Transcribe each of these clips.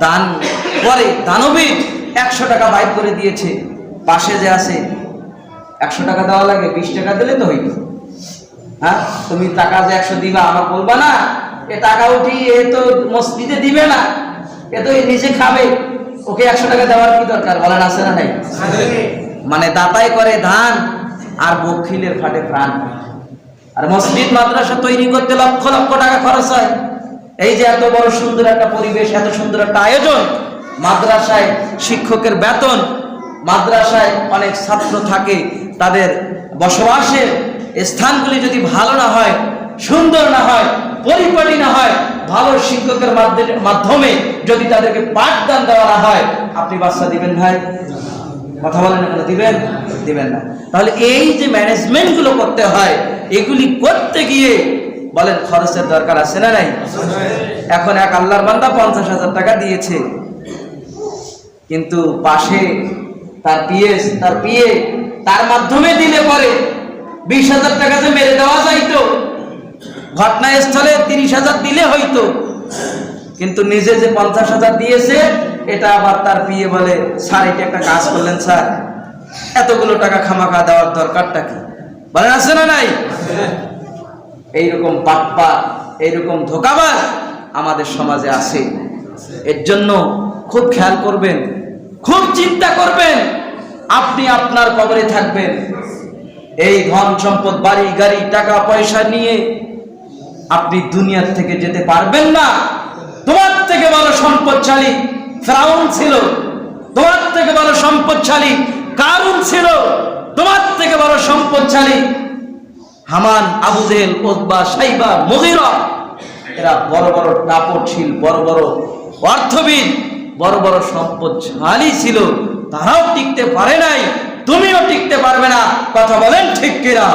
দান করে দানবীর একশো টাকা বাইর করে দিয়েছে। পাশে যে আছে, একশো টাকা দেওয়া লাগে, বিশ টাকা দিলে তো হইতো। হ্যাঁ? তুমি টাকা যে একশো দিবা, আমার বলবা না। এ টাকা উঠি এ তো মসজিদে দিবে না। এ তো নিজে খাবে। ওকে একশো টাকা দেওয়ার কি দরকার? বলেন আছে না নাই? মানে দাতাই করে ধান আর বখিলের ফাটে প্রাণ। আর মসজিদ, মাদ্রাসা তৈরি করতে লক্ষ লক্ষ টাকা খরচ হয়। এই যে এত বড় সুন্দর একটা পরিবেশ, এত সুন্দর একটা আয়োজন, মাদ্রাসায় শিক্ষকের বেতন, মাদ্রাসায় অনেক ছাত্র থাকে, তাদের বসবাসের স্থানগুলি যদি ভালো না হয়, সুন্দর না হয়, পরিপাটি না হয়, ভালো শিক্ষকের মাধ্যমে- যদি তাদেরকে পাঠদান দেওয়া না হয়, আপনি বাচ্চা দিবেন ভাই? কথা বলেন কেন? দিবেন? দিবেন না। তাহলে এই যে ম্যানেজমেন্টগুলো করতে হয়, এগুলি করতে গিয়ে বলেন, খরচের দরকার আছে না নাই? এখন এক আল্লাহর বান্দা পঞ্চাশ হাজার টাকা দিয়েছে। কিন্তু পাশে তার পিএস তার পিএ, তার মাধ্যমে দিলে পরে বিশ হাজার টাকা যে মেরে দেওয়া যাইতো, ঘটনাস্থলে তিরিশ হাজার দিলে হইতো। কিন্তু নিজে যে পঞ্চাশ হাজার দিয়েছে, এটা আবার তার পিয়ে বলে, স্যার, এটা একটা কাজ করলেন, স্যার। এতগুলো টাকা খামাখা দেওয়ার দরকারটা কি? বলেন, আছে না নাই? এইরকম বাপ্পা, এইরকম ধোকাবাজ আমাদের সমাজে আছে। এর জন্য খুব খেয়াল করবেন, খুব চিন্তা করবেন, আপনি আপনার কবরে থাকবেন। এই ধন সম্পদ, বাড়ি, গাড়ি, টাকা, পয়সা নিয়ে আপনি দুনিয়ার থেকে যেতে পারবেন না। তোমার থেকে বড় সম্পদশালী ফ্রাউন ছিল। তোমার থেকে বড় সম্পদশালী কারুন ছিল। তোমার থেকে বড় সম্পদশালী হামান আবুজেল ওদবা সাইবা, মগিরা, এরা বড় বড় দাপটশীল, বড় বড় অর্থবিদ, বড় বড় সম্পদ সম্পদশালী ছিল। তারাও টিকতে পারে নাই, তুমিও টিকতে পারবে না। কথা বলেন ঠিক কিনা?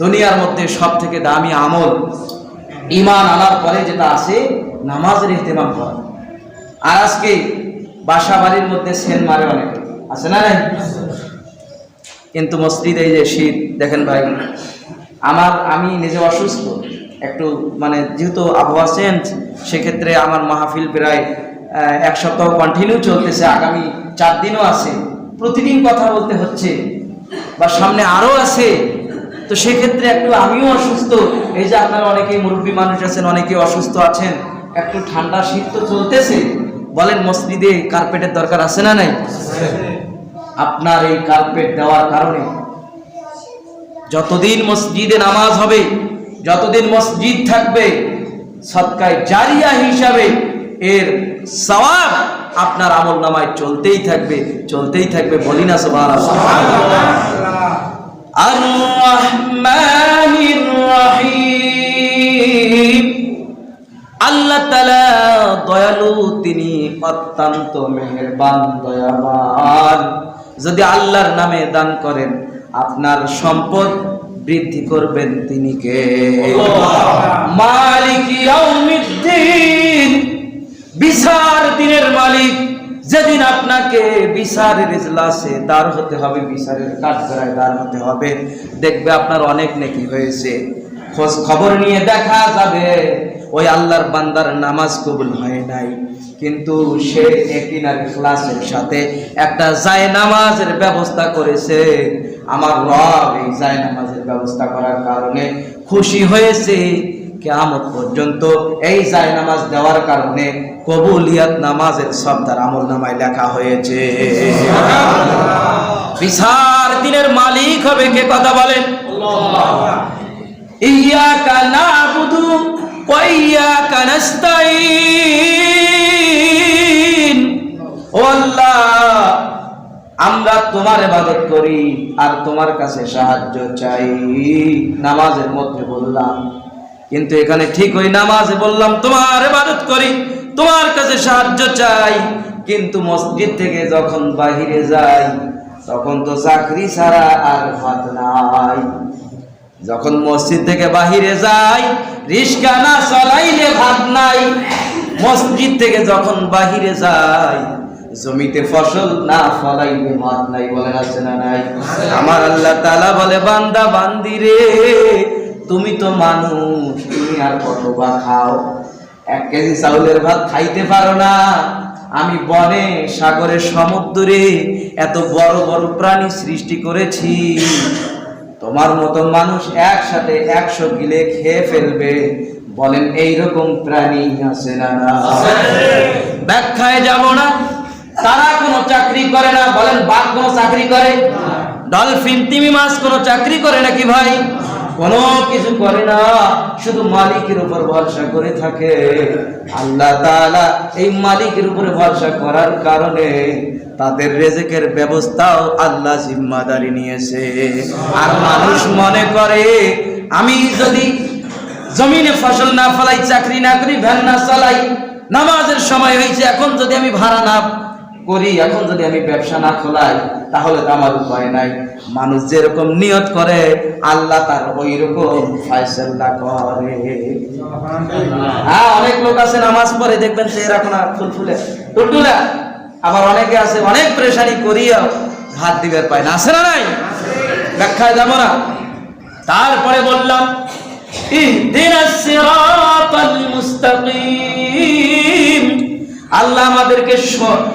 দুনিয়ার মধ্যে সব থেকে দামি আমল ইমান আনার পরে যেটা আছে, নামাজের ইহতেমাম করা। আর আজকে বাসা বাড়ির মধ্যে সেন মারে অনেক। আছে না নাই? কিন্তু মসজিদে এই যে শীত, দেখেন ভাই, আমার, আমি নিজে অসুস্থ। একটু মানে যেহেতু আবহাওয়া চেঞ্জ সেক্ষেত্রে আমার মাহফিল প্রায় এক সপ্তাহ কন্টিনিউ চলতেছে। আগামী চার দিনও আছে। প্রতিদিন কথা বলতে হচ্ছে বা সামনে আরও আছে। তো সেক্ষেত্রে একটু আমিও অসুস্থ। এই যে আপনারা অনেকেই মুরব্বী মানুষ আছেন, অনেকেই অসুস্থ আছেন। একটু ঠান্ডা শীত তো চলতেছে। বলেন, মসজিদে কার্পেটের দরকার আছে না নাই? আপনার এই কার্পেট দেওয়ার কারণে। যতদিন মসজিদে নামাজ হবে, যতদিন মসজিদ থাকবে, সৎকায় জারিয়া হিসাবে এর সওয়াব আপনার আমল নামায় চলতেই থাকবে চলতেই থাকবে বলি না সবার আল্লাহ তালা দয়ালু, তিনি অত্যন্ত মেহেরবান, দয়াবান। যদি আল্লাহর নামে দান করেন, আপনার সম্পদ বৃদ্ধি করবেন তিনি কে? মালিক বিচার দিনের মালিক। যেদিন আপনাকে বিচারের ইজলাসে দাঁড় হতে হবে, বিচারের কাঠগড়ায় দাঁড় হতে হবে। দেখবে আপনার অনেক নেকি হয়েছে। খোঁজ খবর নিয়ে দেখা যাবে। ওই আল্লাহর বান্দার নামাজ কবুল হয় নাই। কিন্তু সে একিনার ক্লাসের সাথে একটা জায় নামাজের ব্যবস্থা করেছে। আমার রব এই জায় নামাজের ব্যবস্থা করার কারণে খুশি হয়েছে। কেয়ামত পর্যন্ত এই জায় নামাজ দেওয়ার কারণে কবুলিয়াত নামাজের সব তার আমল নামায় লেখা হয়েছে। বিচার দিনের মালিক হবে কে কথা বলেন? ইয়াকা কানা ওয়া ইয়াকা নাস্তাইন আমরা তোমার ইবাদত করি আর তোমার কাছে সাহায্য চাই। নামাজের মধ্যে বললাম, কিন্তু এখানে ঠিক ওই নামাজে বললাম, তোমার ইবাদত করি, তোমার কাছে সাহায্য চাই। কিন্তু মসজিদ থেকে যখন বাহিরে যাই, তখন তো চাকরি ছাড়া আর ভাত নাই। যখন মসজিদ থেকে বাহিরে যাই রিস্কা না চলাইলে ভাত নাই। মসজিদ থেকে যখন বাহিরে যাই জমিতে ফসল না ফলাইলে ভাত নাই বলেন আছে না নাই? আমার আল্লাহ তালা বলে বান্দা বান্দি রে তুমি তো মানুষ তুমি আর কত বা খাও? এক কেজি চাউলের ভাত খাইতে পারো না। আমি বনে সাগরে সমুদ্রে এত বড় বড় প্রাণী সৃষ্টি করেছি। তোমার মতো মানুষ একসাথে একশো কিলে খেয়ে ফেলবে। বলেন এইরকম প্রাণী আছে না না ব্যাখ্যায় যাব না। তারা কোনো চাকরি করে না, বলেন বাঘ কোনো চাকরি করে? ডলফিন, তিমি মাছ কোনো চাকরি করে নাকি ভাই? কোনো কিছু করে না, শুধু মালিকের উপর ভরসা করে থাকে। আল্লাহ তাআলা এই মালিকের উপরে ভরসা করার কারণে তাদের রেজেকের ব্যবস্থাও আল্লাহ জিম্মাদারি নিয়েছে। আর মানুষ মনে করে, আমি যদি জমিনে ফসল না ফলাই, চাকরি না করি, ভ্যান না চালাই, নামাজের সময় হয়েছে, এখন যদি আমি ভাড়া না করি, এখন যদি আমি ব্যবসা না খোলাই, তাহলে তো আমার উপায় নাই। মানুষ যেরকম নিয়ত করে, আল্লাহ তার ওই রকম ফায়সাল্লা করে। হ্যাঁ অনেক লোক আছে, নামাজ পড়ে, দেখবেন চেহারা কোনা ফুলফুলে টুলটুলা আবার অনেকে আছে, অনেক প্রেশানি করিয়াও ভাত দিবার পায় না। আছে না নাই? ব্যাখ্যায় যাব না। তারপরে বললাম ইহদিনাস সিরাতাল মুস্তাকিম। আল্লাহ আমাদেরকে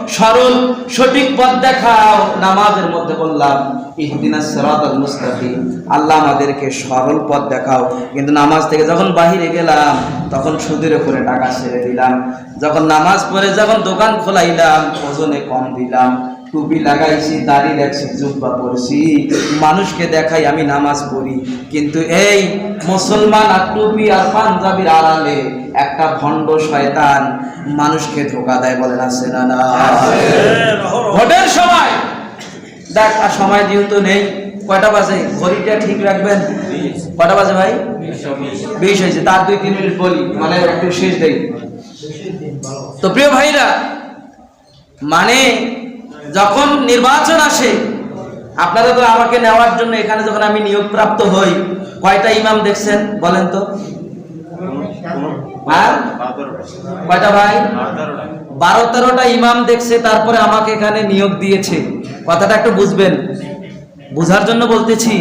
সরল, সঠিক পথ দেখাও। নামাজের মধ্যে বললাম ইহদিনা সিরাতাল মুস্তাকিম। আল্লাহ আমাদেরকে সরল পথ দেখাও। কিন্তু নামাজ থেকে যখন বাহিরে গেলাম, তখন সুদের উপরে টাকা ছেড়ে দিলাম। যখন নামাজ পড়ে, যখন দোকান খোলাইলাম, ওজনে কম দিলাম। টুপি লাগাইছি, দাড়ি রাখছি জুব্বা পরছি। মানুষকে দেখাই আমি নামাজ পড়ি। কিন্তু এই মুসলমান আর টুপি আর পাঞ্জাবির আড়ালে একটা ভণ্ড শয়তান মানুষকে ধোকা দেয় আছে না না? ভোটের সময়। দেখ, আর সময় যেহেতু নেই, কয়টা বাজে? ঘড়িটা ঠিক রাখবেন? কয়টা বাজে ভাই? বিশ হয়েছে। তার দুই, তিন মিনিট বলি মানে একটু শেষ দেই। তো প্রিয় ভাইরা মানে যখন নির্বাচন আসে আপনারা তো আমাকে নেওয়ার জন্য এখানে যখন আমি নিয়োগ প্রাপ্ত হই, কয়টা ইমাম দেখছেন বলেন তো? আর কয়টা ভাই? বারো তেরোটা ইমাম দেখছে, তারপরে আমাকে এখানে নিয়োগ দিয়েছে। কথাটা একটু বুঝবেন? বুঝার জন্য বলতেছি,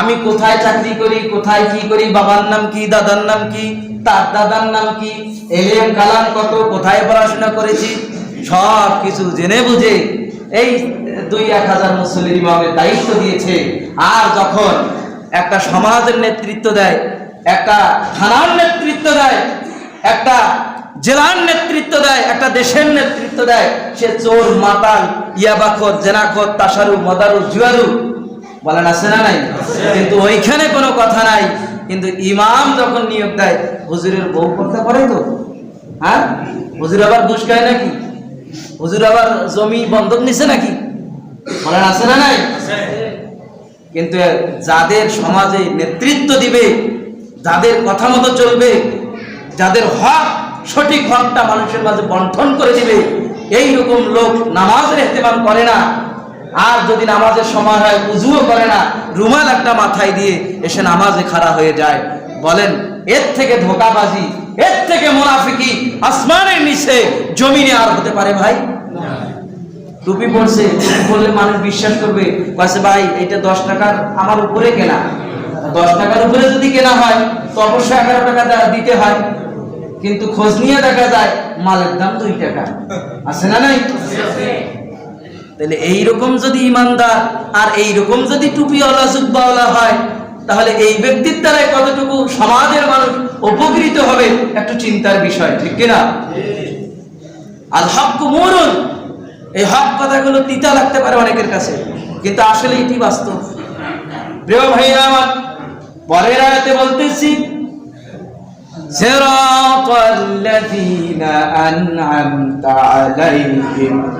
আমি কোথায় চাকরি করি, কোথায় কি করি, বাবার নাম কি, দাদার নাম কি, তার দাদার নাম কি এলিয়াম কালাম কত, কোথায় পড়াশোনা করেছি সব কিছু জেনে বুঝে এই দুই এক হাজার মুসলিম ইমামের দায়িত্ব দিয়েছে। আর যখন একটা সমাজের নেতৃত্ব দেয়, একটা থানার নেতৃত্ব দেয়, একটা জেলার নেতৃত্ব দেয়, একটা দেশের নেতৃত্ব দেয়, সে চোর, মাতাল, ইয়াবাখর, জেনাখর, তাসারু, মদারু, জুয়ারু, বলেন আছে না নাই? কিন্তু ওইখানে কোনো কথা নাই। কিন্তু ইমাম যখন নিয়োগ দেয়, হুজুরের বউ কথা করে তো? হ্যাঁ? হুজুর আবার ঘুষ খায় নাকি? হুজুর আবার জমি বন্ধক নিছে নাকি? বলেন আছে না নাই? কিন্তু যাদের সমাজে নেতৃত্ব দিবে যাদের কথা মতো চলবে যাদের হক সঠিক হকটা মানুষের মাঝে বন্টন করে দিবে এই রকম লোক নামাজের এহতেমাম করে না। আর যদি নামাজের সময় হয় উজুও করে না রুমাল একটা মাথায় দিয়ে এসে নামাজে খাড়া হয়ে যায়। বলেন এর থেকে ধোকাবাজি এর থেকে মোনাফিকি আসমানের নিচে, জমিনে আর হতে পারে ভাই? টুপি পড়ছে পড়লে মানুষ বিশ্বাস করবে কাছে ভাই, এটা দশ টাকার আমার উপরে কেনা। দশ টাকার উপরে যদি কেনা হয়, তো অবশ্যই এগারো টাকা দিতে হয়। কিন্তু খোঁজ নিয়ে দেখা যায়, মালের দাম দুই টাকা। আছে না নাই? তাহলে এইরকম যদি ইমানদার, আর এইরকম যদি টুপিওয়ালা, জুব্বাওয়ালা হয় তাহলে এই ব্যক্তির দ্বারা কতটুকু সমাজের মানুষ উপকৃত হবে, একটু চিন্তার বিষয়, ঠিক কিনা? আল হক মরুন। এই হক কথাগুলো তিতা লাগতে পারে অনেকের কাছে, কিন্তু আসলে এটি বাস্তব। প্রিয় ভাইয়া আমার, পরের আয়াতে বলতেছি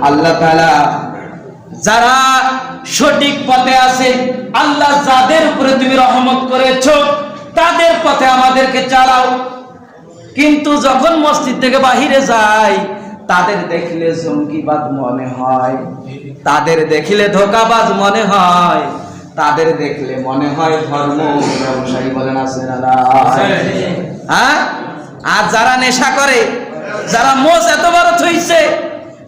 আল্লাহ যারা সঠিক পথে আছে, আল্লাহ যাদের উপরে তুমি রহমত করেছ, তাদের পথে আমাদেরকে চালাও কিন্তু যখন মসজিদ থেকে বাহিরে যাই তাদের দেখলে জঙ্গিবাদ মনে হয়, তাদের দেখলে ধোকাবাজ মনে হয়, তাদের দেখলে মনে হয় ধর্ম ব্যবসায়ী বলেন আছে? হ্যাঁ আর যারা নেশা করে, যারা মোষ এত বড় থইছে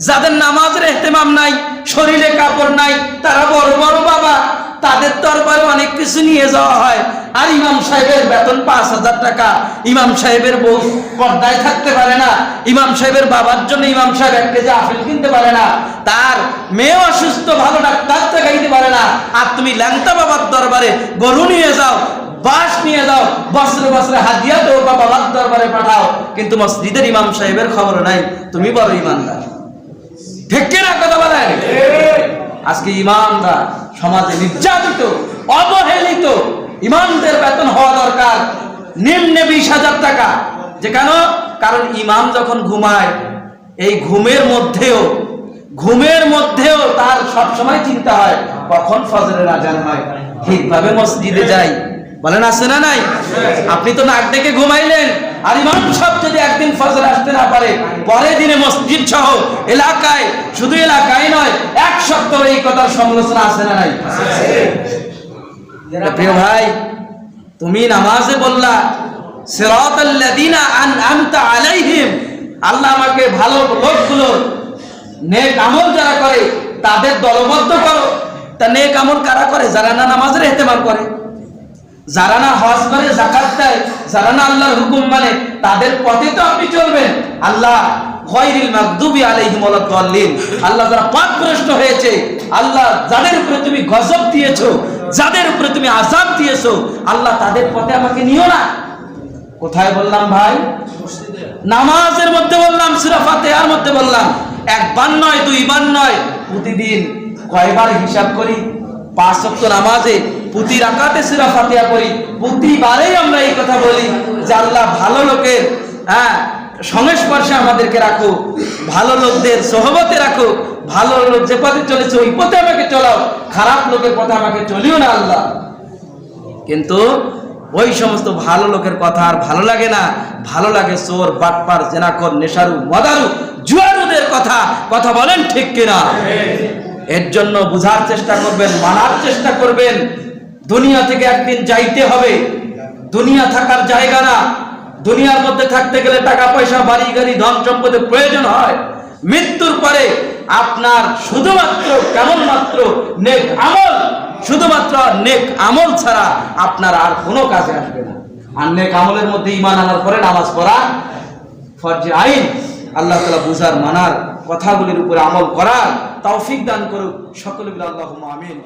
যাদের নামাজের এহতেমাম নাই, শরীরে কাপড় নাই, তারা বড় বড় বাবা। তাদের দরবারে অনেক কিছু নিয়ে যাওয়া হয়। আর ইমাম সাহেবের বেতন পাঁচ হাজার টাকা। ইমাম সাহেবের বউ পর্দায় থাকতে পারে না। ইমাম সাহেবের বাবার জন্য ইমাম সাহেব এক কেজি আপেল কিনতে পারে না। তার মেয়ে অসুস্থ, ভালো ডাক্তার দেখাইতে পারে না। আর তুমি ল্যাংটা বাবার দরবারে গরু নিয়ে যাও বাস নিয়ে যাও, বছরে বছরে হাদিয়া তো বাবার দরবারে পাঠাও। কিন্তু মসজিদের ইমাম সাহেবের খবর নাই। তুমি বড় ইমানদার। ঠিক কথা বলেন আজকে ইমানরা সমাজে নির্যাতিত, অবহেলিত ইমামদের বেতন হওয়া দরকার। নিম্নে বিশ হাজার টাকা। যে কেন? কারণ ইমাম যখন ঘুমায়, এই ঘুমের মধ্যেও ঘুমের মধ্যেও তার সব সময় চিন্তা হয়, কখন ফজরের আজান হয়। ঠিকভাবে মসজিদে যাই। বলেন, আছে না নাই? আপনি তো নাক ডেকে ঘুমাইলেন। আর ইমাম সাহেব যদি একদিন ফজর আসতে না পারে, পরের দিনে মসজিদ সহ এলাকায়, শুধু এলাকায় নয়, এক সপ্তাহ এই কথার সমালোচনা আছে না নাই? প্রিয় ভাই, তুমি নামাজে বললা, সিরাতাল্লাযিনা আনআমতা আলাইহিম আল্লাহ আমাকে ভালো লোকগুলো, নেক আমল যারা করে, তাদের দলবদ্ধ করো। তা নেক আমল কারা করে? যারা না নামাজের ইহতেমাম করে। যারা না হজ করে জাকাত দেয়, যারা না আল্লাহর হুকুম মানে তাদের পথে তো আপনি চলবেন। আল্লাহ আল্লাহ হয়েছে, আল্লাহ যাদের তুমি যাদের তুমি আল্লাহ তাদের পথে আমাকে নিও না। কোথায় বললাম ভাই? নামাজের মধ্যে বললাম, সূরা মধ্যে বললাম। একবার নয়, দুইবার নয়, প্রতিদিন কয়বার হিসাব করি? পাঁচ ওয়াক্ত নামাজে প্রতি রাকাতে সূরা ফাতিহা করি প্রতিবারেই আমরা এই কথা বলি যে আল্লাহ ভালো লোকের হ্যাঁ সংস্পর্শে আমাদেরকে রাখো ভালো লোকদের সহবতে রাখো ভালো লোক যে পথে চলেছে ওই পথে আমাকে চলাও খারাপ লোকের পথে আমাকে চলিও না আল্লাহ। কিন্তু ওই সমস্ত ভালো লোকের কথা আর ভালো লাগে না। ভালো লাগে চোর বাটপার জেনাকর নেশারু মদারু জুয়ারুদের কথা। কথা বলেন ঠিক কিনা? এর জন্য বুঝার চেষ্টা করবেন মানার চেষ্টা করবেন। দুনিয়া থেকে একদিন যাইতে হবে। দুনিয়া থাকার জায়গা না। দুনিয়ার মধ্যে থাকতে গেলে টাকা পয়সা, বাড়ি গাড়ি, ধন সম্পদের প্রয়োজন হয়। মৃত্যুর পরে আপনার শুধুমাত্র কেমন মাত্র নেক আমল, শুধুমাত্র নেক আমল ছাড়া আপনার আর কোনো কাজে আসবে না। আর নেক আমলের মধ্যে ইমান আনার পরে নামাজ পড়া ফরজে আইন। আল্লাহ তালা বুঝার, মানার, কথাগুলির উপরে আমল করার তৌফিক দান করুক। সকলে আল্লাহ আমিন।